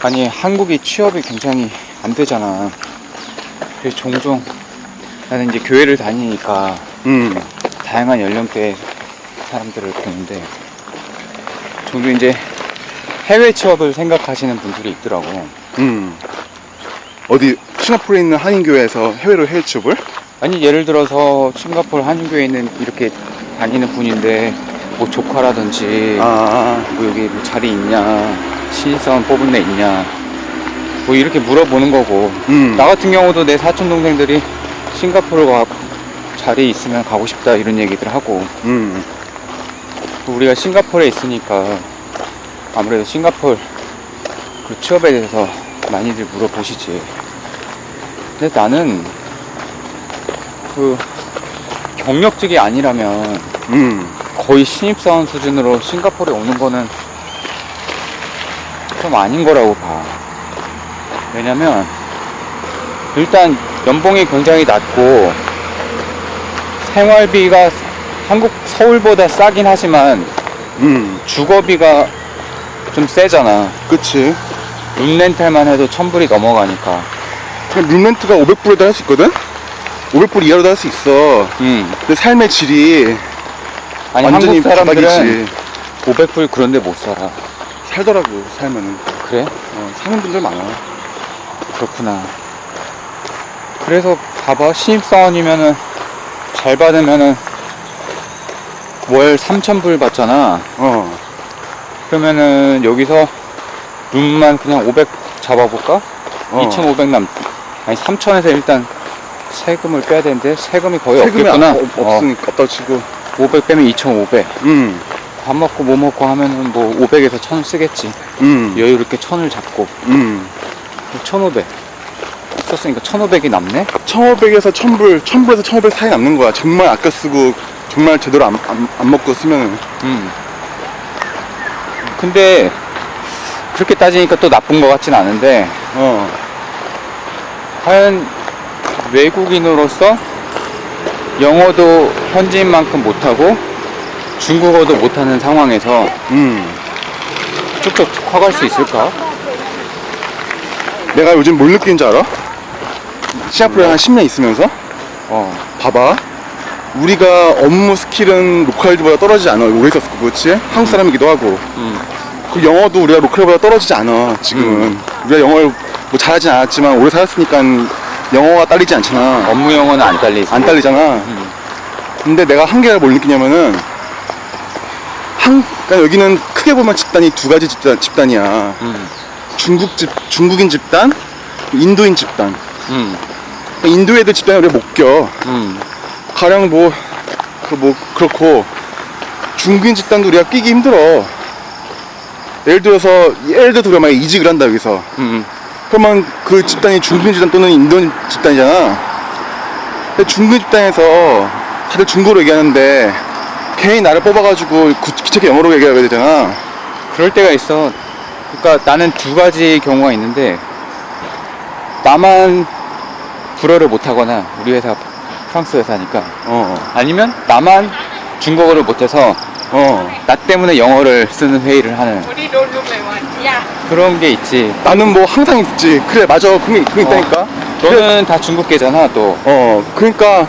아니 한국이 취업이 굉장히 안 되잖아. 그래서 종종 나는 이제 교회를 다니니까 음, 다양한 연령대 사람들을 보는데 종종 이제 해외 취업을 생각하시는 분들이 있더라고. 음. 어디 싱가포르에 있는 한인교회에서 해외로 해외 취업을? 아니 예를 들어서 싱가포르 한인교에 있는 이렇게 다니는 분인데 뭐 조카라든지 아, 뭐 여기 뭐 자리 있냐 신입사원 뽑은 애 있냐 뭐 이렇게 물어보는 거고 음. 나 같은 경우도 내 사촌 동생들이 싱가포르 가 자리 있으면 가고 싶다 이런 얘기들 하고 음. 또 우리가 싱가포르에 있으니까 아무래도 싱가포르 그 취업에 대해서 많이들 물어보시지 근데 나는 그 경력직이 아니라면 음. 거의 신입사원 수준으로 싱가포르에 오는 거는 좀 아닌 거라고 봐. 왜냐면, 일단 연봉이 굉장히 낮고, 생활비가 한국 서울보다 싸긴 하지만, 음. 주거비가 좀 세잖아. 그치. 룸 렌탈만 해도 천불이 넘어가니까. 그냥 룸렌트가 500불에도 할 수 있거든? 500불 이하로도 할 수 있어. 음. 근데 삶의 질이 아니, 완전히 한국 사람들은 바닥이지. 500불 그런데 못 살아. 살더라고, 살면은. 그래? 어, 사는 분들 많아. 그렇구나. 그래서 봐봐 신입사원이면은 잘 받으면은 월 3,000불 받잖아. 어. 그러면은 여기서 룸만 그냥 500 잡아볼까? 어. 2,500 남. 아니 3,000에서 일단 세금을 빼야 되는데 세금이 거의 세금이 없겠구나. 아- 없- 없으니까 없다 치고. 어, 500 빼면 2,500. 음. 밥 먹고 뭐 먹고 하면은 뭐 500에서 1,000 쓰겠지. 음. 여유롭게 1,000을 잡고 음. 1,500 썼으니까 1,500이 남네. 1500에서 1000불, 1000불에서 1500 사이 남는 거야. 정말 아껴 쓰고, 정말 제대로 안, 안, 안 먹고 쓰면은. 음. 근데 그렇게 따지니까 또 나쁜 것 같진 않은데 어. 과연 외국인으로서 영어도 현지인만큼 못하고 중국어도 못하는 상황에서 음. 쭉쭉 커갈 수 있을까? 내가 요즘 뭘 느끼는 줄 알아? 싱가포르에 한 10년 있으면서? 어, 봐봐. 우리가 업무 스킬은 로컬들보다 떨어지지 않아. 오래 있었고, 그렇지? 한국 사람이기도 하고. 음, 그 영어도 우리가 로컬보다 떨어지지 않아, 지금은. 우리가 영어를 뭐 잘하진 않았지만, 오래 살았으니까 영어가 딸리지 않잖아. 업무 영어는 안 딸리지. 안 딸리잖아. 음, 근데 내가 한계가 뭘 느끼냐면은, 한, 그러니까 여기는 크게 보면 집단이 두 가지 집단, 집단이야. 음, 중국 집, 중국인 집단, 인도인 집단. 음, 인도 애들 집단에 우리가 못 껴. 음, 가령 뭐, 그 뭐, 그렇고, 중국인 집단도 우리가 끼기 힘들어. 예를 들어서, 예를 들어서 우리가 만약에 이직을 한다, 여기서. 음, 그러면 그 집단이 중국인 집단 또는 인도인 집단이잖아. 중국인 집단에서 다들 중국어로 얘기하는데, 괜히 나를 뽑아가지고 구- 기체게 영어로 얘기하게 되잖아. 그럴 때가 있어. 그러니까 나는 두 가지 경우가 있는데 나만 불어를 못하거나 우리 회사 프랑스 회사니까 어, 아니면 나만 중국어를 못해서 어. 나 때문에 영어를 쓰는 회의를 하는. 그런 게 있지. 나는 뭐 항상 있지. 그래, 맞아. 그런 게, 그런 게 있다니까. 너는 다 중국계잖아 또. 어, 그러니까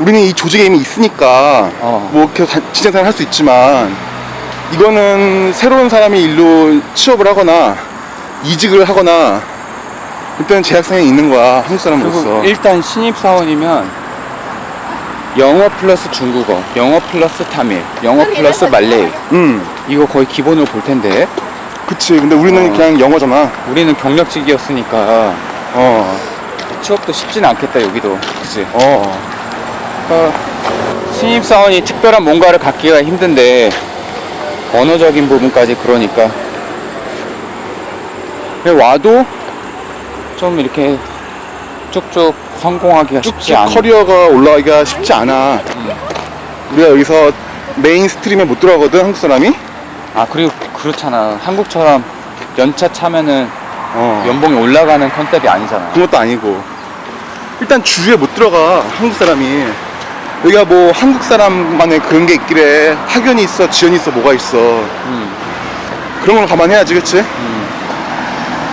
우리는 이 조직에 이미 있으니까 어. 뭐 계속 다- 직장생활 할 수 있지만 이거는 새로운 사람이 일로 취업을 하거나 이직을 하거나 일단 제약상에 있는 거야 한국 사람으로서. 일단 신입 사원이면 영어 플러스 중국어, 영어 플러스 타밀, 영어 플러스 말레이 음, 이거 거의 기본으로 볼 텐데 그치. 근데 우리는 어. 그냥 영어잖아. 우리는 경력직이었으니까 어, 취업도 쉽진 않겠다 여기도 그치 어, 그러니까 신입사원이 특별한 뭔가를 갖기가 힘든데 언어적인 부분까지 그러니까 와도 좀 이렇게 쭉쭉 성공하기가 쉽지 쭉쭉 않아 커리어가 올라가기가 쉽지 않아. 음. 우리가 여기서 메인 스트림에 못 들어가거든 한국 사람이. 아 그리고 그렇잖아 한국처럼 연차 차면은 어. 연봉이 올라가는 컨셉이 아니잖아 그런 것도 아니고 일단 주에 못 들어가 한국 사람이 여기가 뭐 한국 사람만의 그런 게 있길래 학연이 있어 지연이 있어 뭐가 있어 음, 그런 걸 감안해야지 그치? 음.